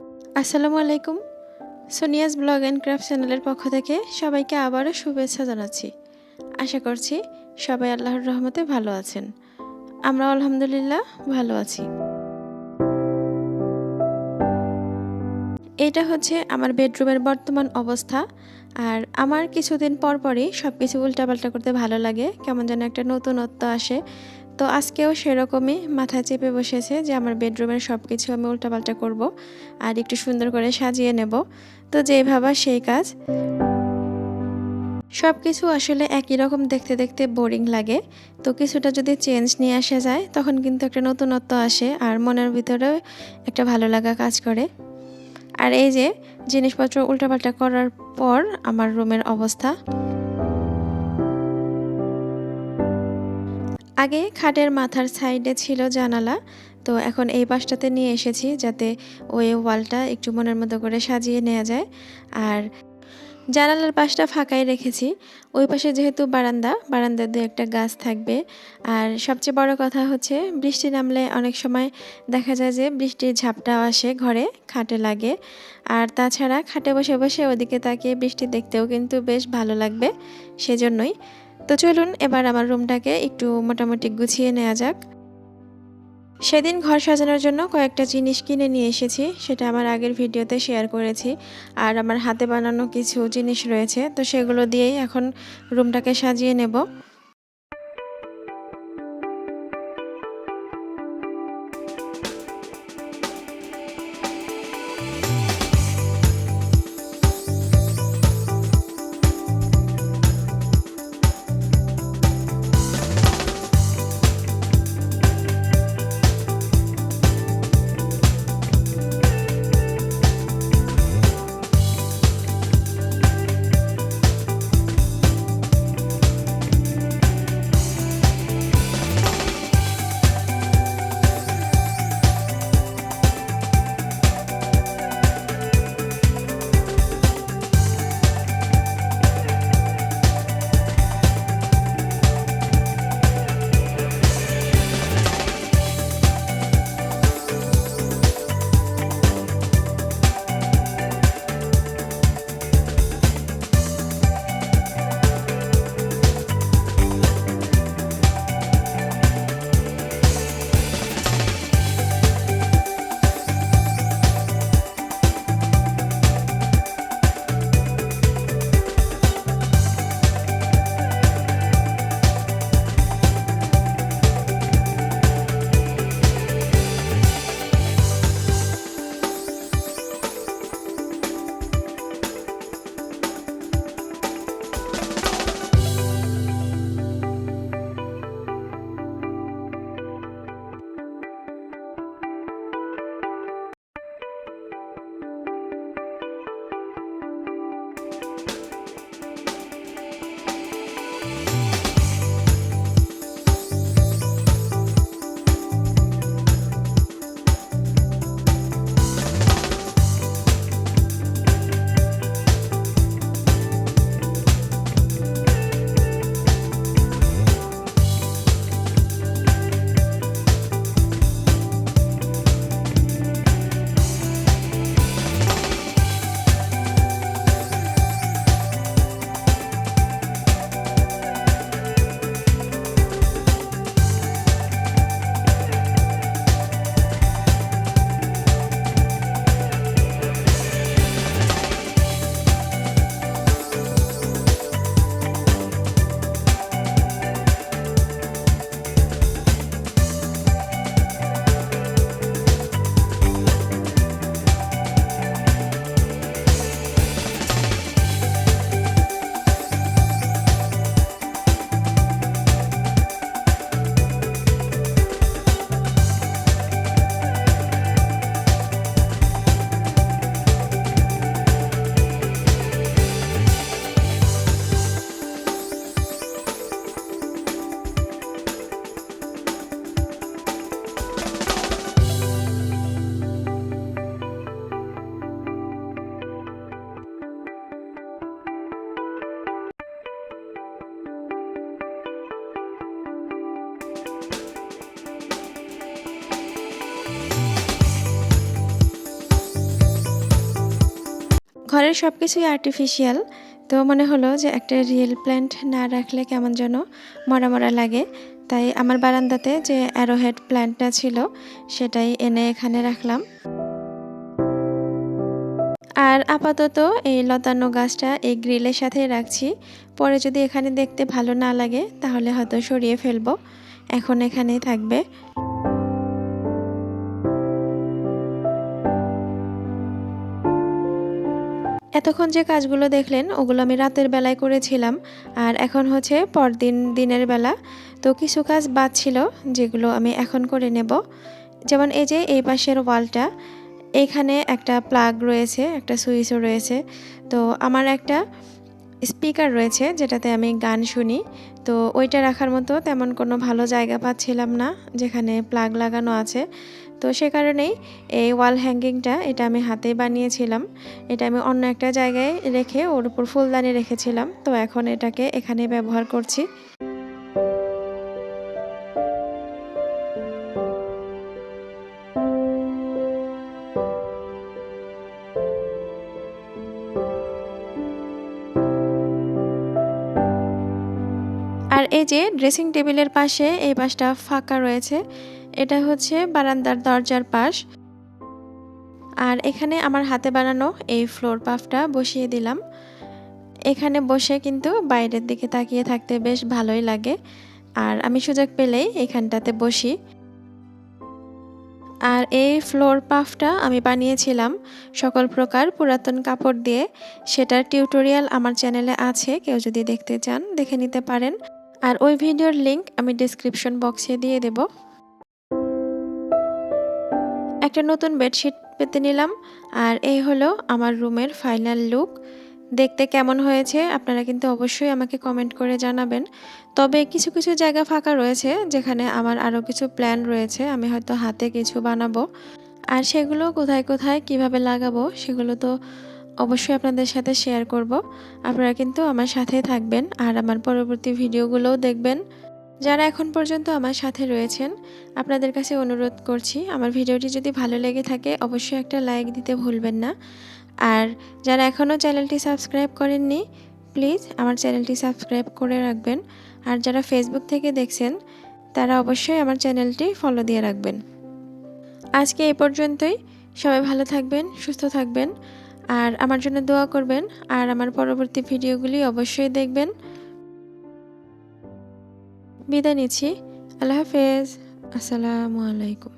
আসসালামু আলাইকুম। Sonia's blog and craft চ্যানেলের পক্ষ থেকে সবাইকে আবারও শুভেচ্ছা জানাচ্ছি। আশা করছি সবাই আল্লাহর রহমতে ভালো আছেন। আমরা আলহামদুলিল্লাহ ভালো আছি। এটা হচ্ছে আমার বেডরুমের বর্তমান অবস্থা। আর আমার কিছুদিন পর পরই সব কিছু উল্টাপাল্টা করতে ভালো লাগে। কেমন যেন একটা নতুনত্ব আসে। তো আজকেও সেরকমই মাথায় চেপে বসেছে যে আমার বেডরুমের সব কিছু আমি উল্টাপাল্টা করব আর একটু সুন্দর করে সাজিয়ে নেব। তো যেই ভাবা সেই কাজ। সব কিছু আসলে একই রকম দেখতে দেখতে বোরিং লাগে। তো কিছুটা যদি চেঞ্জ নিয়ে আসা যায়, তখন কিন্তু একটা নতুনত্ব আসে আর মনের ভিতরেও একটা ভালো লাগা কাজ করে। আর এই যে জিনিসপত্র উল্টাপাল্টা করার পর আমার রুমের অবস্থা। আগে খাটের মাথার সাইডে ছিল জানালা, তো এখন এই পাশটাতে নিয়ে এসেছি যাতে ওই ওয়ালটা একটু মনের মতো করে সাজিয়ে নেওয়া যায়। আর জানালার পাশটা ফাঁকাই রেখেছি। ওই পাশে যেহেতু বারান্দা বারান্দার দু একটা গাছ থাকবে। আর সবচেয়ে বড় কথা হচ্ছে, বৃষ্টি নামলে অনেক সময় দেখা যায় যে বৃষ্টির ঝাপটাও আসে ঘরে, খাটে লাগে। আর তাছাড়া খাটে বসে বসে ওদিকে তাকিয়ে বৃষ্টি দেখতেও কিন্তু বেশ ভালো লাগবে, সেজন্যই। তো চলুন এবার আমার রুমটাকে একটু মোটামুটি গুছিয়ে নেওয়া যাক। সেদিন ঘর সাজানোর জন্য কয়েকটা জিনিস কিনে নিয়ে এসেছি, সেটা আমার আগের ভিডিওতে শেয়ার করেছি। আর আমার হাতে বানানো কিছু জিনিস রয়েছে, তো সেগুলো দিয়েই এখন রুমটাকে সাজিয়ে নেব। ঘরের সব কিছুই আর্টিফিশিয়াল তো মনে হলো যে একটা রিয়েল প্ল্যান্ট না রাখলে কেমন যেন মরা মরা লাগে। তাই আমার বারান্দাতে যে অ্যারোহেড প্ল্যান্টটা ছিল, সেটাই এনে এখানে রাখলাম। আর আপাতত এই লতানো গাছটা এই গ্রিলের সাথেই রাখছি। পরে যদি এখানে দেখতে ভালো না লাগে, তাহলে হয়তো সরিয়ে ফেলব। এখন এখানেই থাকবে। এতক্ষণ যে কাজগুলো দেখলেন, ওগুলো আমি রাতের বেলায় করেছিলাম। আর এখন হচ্ছে পরদিন দিনের বেলা। তো কিছু কাজ বাদ ছিল, যেগুলো আমি এখন করে নেব। যেমন এই যে এই পাশের ওয়ালটা, এখানে একটা প্লাগ রয়েছে, একটা সুইচও রয়েছে। তো আমার একটা স্পিকার রয়েছে যেটাতে আমি গান শুনি। তো ওইটা রাখার মতো তেমন কোনো ভালো জায়গা পাচ্ছিলাম না, যেখানে প্লাগ লাগানো আছে। তো সে কারণেই এই ওয়াল হ্যাঙ্গিংটা এটা আমি হাতে বানিয়েছিলাম। এটা আমি অন্য একটা জায়গায় রেখে ওর উপর ফুলদানি রেখেছিলাম। তো এখন এটাকে এখানে ব্যবহার করছি। এই যে ড্রেসিং টেবিলের পাশে এই পাশটা ফাঁকা রয়েছে। এটা হচ্ছে বারান্দার দরজার পাশ। আর এখানে আমার হাতে বানানো এই ফ্লোর পাফটা বসিয়ে দিলাম। এখানে বসে কিন্তু বাইরের দিকে তাকিয়ে থাকতে বেশ ভালোই লাগে। আর আমি সুযোগ পেলেই এখানটাতে বসি। আর এই ফ্লোর পাফটা আমি বানিয়েছিলাম সকল প্রকার পুরাতন কাপড় দিয়ে। সেটার টিউটোরিয়াল আমার চ্যানেলে আছে, কেউ যদি দেখতে চান দেখে নিতে পারেন। আর ওই ভিডিওর লিংক আমি ডিসক্রিপশন বক্সে দিয়ে দেব। একটা নতুন বেডশিট পেতে নিলাম আর এই হলো আমার রুমের ফাইনাল লুক। দেখতে কেমন হয়েছে আপনারা কিন্তু অবশ্যই আমাকে কমেন্ট করে জানাবেন। তবে কিছু কিছু জায়গা ফাঁকা রয়েছে যেখানে আমার আরও কিছু প্ল্যান রয়েছে, আমি হয়তো হাতে কিছু বানাবো। আর সেগুলো কোথায় কোথায়, কীভাবে লাগাবো সেগুলো তো অবশ্যই আপনাদের সাথে শেয়ার করব। আপনারা কিন্তু আমার সাথে থাকবেন আর আমার পরবর্তী ভিডিওগুলোও দেখবেন। যারা এখন পর্যন্ত আমার সাথে রয়েছেন, আপনাদের কাছে অনুরোধ করছি, আমার ভিডিওটি যদি ভালো লেগে থাকে, অবশ্যই একটা লাইক দিতে ভুলবেন না। আর যারা এখনও চ্যানেলটি সাবস্ক্রাইব করেননি প্লিজ আমার চ্যানেলটি সাবস্ক্রাইব করে রাখবেন। আর যারা ফেসবুক থেকে দেখছেন, তারা অবশ্যই আমার চ্যানেলটি ফলো দিয়ে রাখবেন। আজকে এই পর্যন্তই। সবাই ভালো থাকবেন, সুস্থ থাকবেন। আর আমার জন্য দোয়া করবেন, আর আমার পরবর্তী ভিডিওগুলি অবশ্যই দেখবেন। বিদায় নিচ্ছি। আল্লাহ হাফেজ। আসসালামু আলাইকুম।